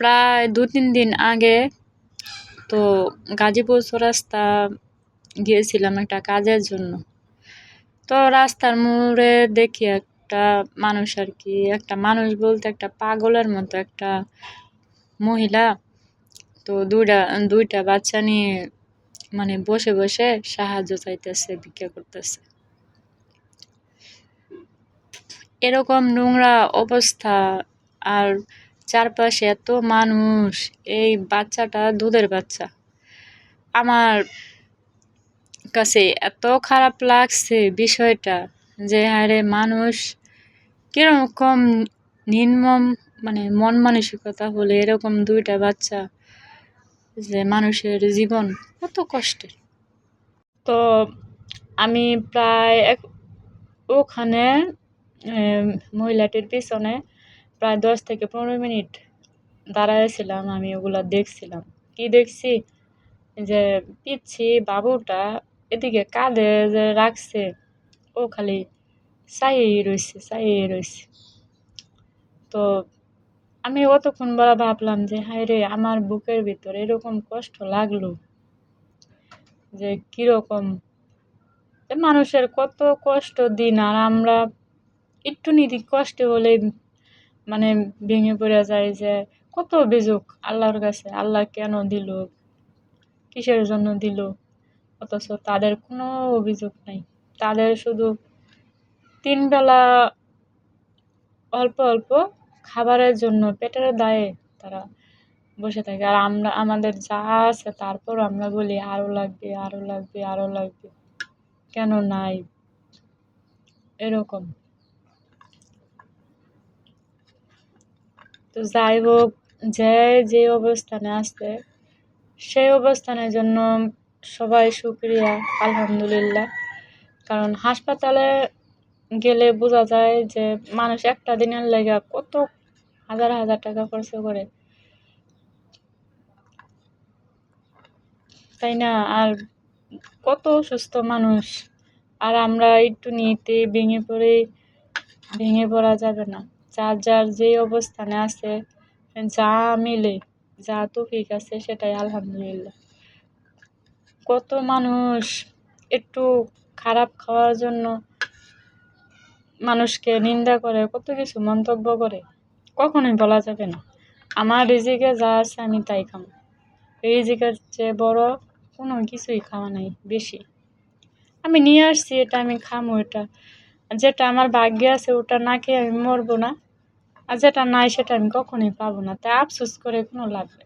প্রায় দু তিন দিন আগে তো গাজীপুর চৌরাস্তা গিয়েছিলাম একটা কাজের জন্য। তো রাস্তার মোড়ে দেখি একটা মানুষ আর কি, একটা মানুষ বলতে একটা পাগলের মতো একটা মহিলা। তো দুইটা দুইটা বাচ্চা নিয়ে মানে বসে বসে সাহায্য চাইতেছে, ভিক্ষা করতেছে। এরকম নোংরা অবস্থা আর চারপাশে এত মানুষ, এই বাচ্চাটা দুধের বাচ্চা। আমার কাছে এত খারাপ লাগছে বিষয়টা যে হারে মানুষ কীরকম নির্মম মানে মন মানসিকতা হলে এরকম দুইটা বাচ্চা যে মানুষের জীবন কত কষ্টের। তো আমি প্রায় ওখানে মহিলাটির পিছনে প্রায় দশ থেকে পনেরো মিনিট দাঁড়াইছিলাম আমি ওগুলা দেখছিলাম। কি দেখছি? যে পিচ্ছি বাবুটা এদিকে কাঁধে যে রাখছে, ও খালি চাইয়েই রয়েছে চাইয়েই রয়েছে তো আমি অতক্ষণ বেলা ভাবলাম যে, হায় রে, আমার বুকের ভিতর এরকম কষ্ট লাগল যে কীরকম মানুষের কত কষ্ট দিন, আর আমরা একটু নিদি কষ্ট হলে মানে ভেঙে পড়ে যায় যে কত অভিযোগ আল্লাহর কাছে, আল্লাহ কেন দিল, কিসের জন্য দিল? অথচ তাদের কোনো অভিযোগ নাই। তাদের শুধু তিন বেলা অল্প অল্প খাবারের জন্য পেটের দায়ে তারা বসে থাকে। আর আমরা, আমাদের যা আছে তারপর আমরা বলি আরও লাগবে আরও লাগবে আরও লাগবে। কেন নাই? এরকম। তো যাই হোক, যে যে অবস্থানে আছে, সেই অবস্থানের জন্য সবাই সুক্রিয়া, আলহামদুলিল্লাহ। কারণ হাসপাতালে গেলে বোঝা যায় যে মানুষ একটা দিনের লেগে কত হাজার হাজার টাকা খরচ করে। তাই না? আর কত সুস্থ মানুষ। আর আমরা একটু নিতে ভেঙে পড়ে, ভেঙে পড়া যাবে না। যার যার যে অবস্থানে আছে, যা মিলে, যা তৌফিক আছে সেটাই আলহামদুলিল্লাহ। কত মানুষ একটু খারাপ খাওয়ার জন্য মানুষকে নিন্দা করে, কত কিছু মন্তব্য করে, কখনোই বলা যাবে না। আমার রিজিকে যা আছে আমি তাই খাব। রিজিকের চেয়ে বড় কোনো কিছুই খাওয়া নাই, বেশি। আমি নিয়ে আসছি, এটা আমি খামো, এটা। যেটা আমার ভাগ্যে আছে, ওটা না খেয়ে আমি মরবো না। আর যেটা নাই সেটা আমি কখনোই পাবো না। তাই আফসোস করে কোনো লাভ নেই।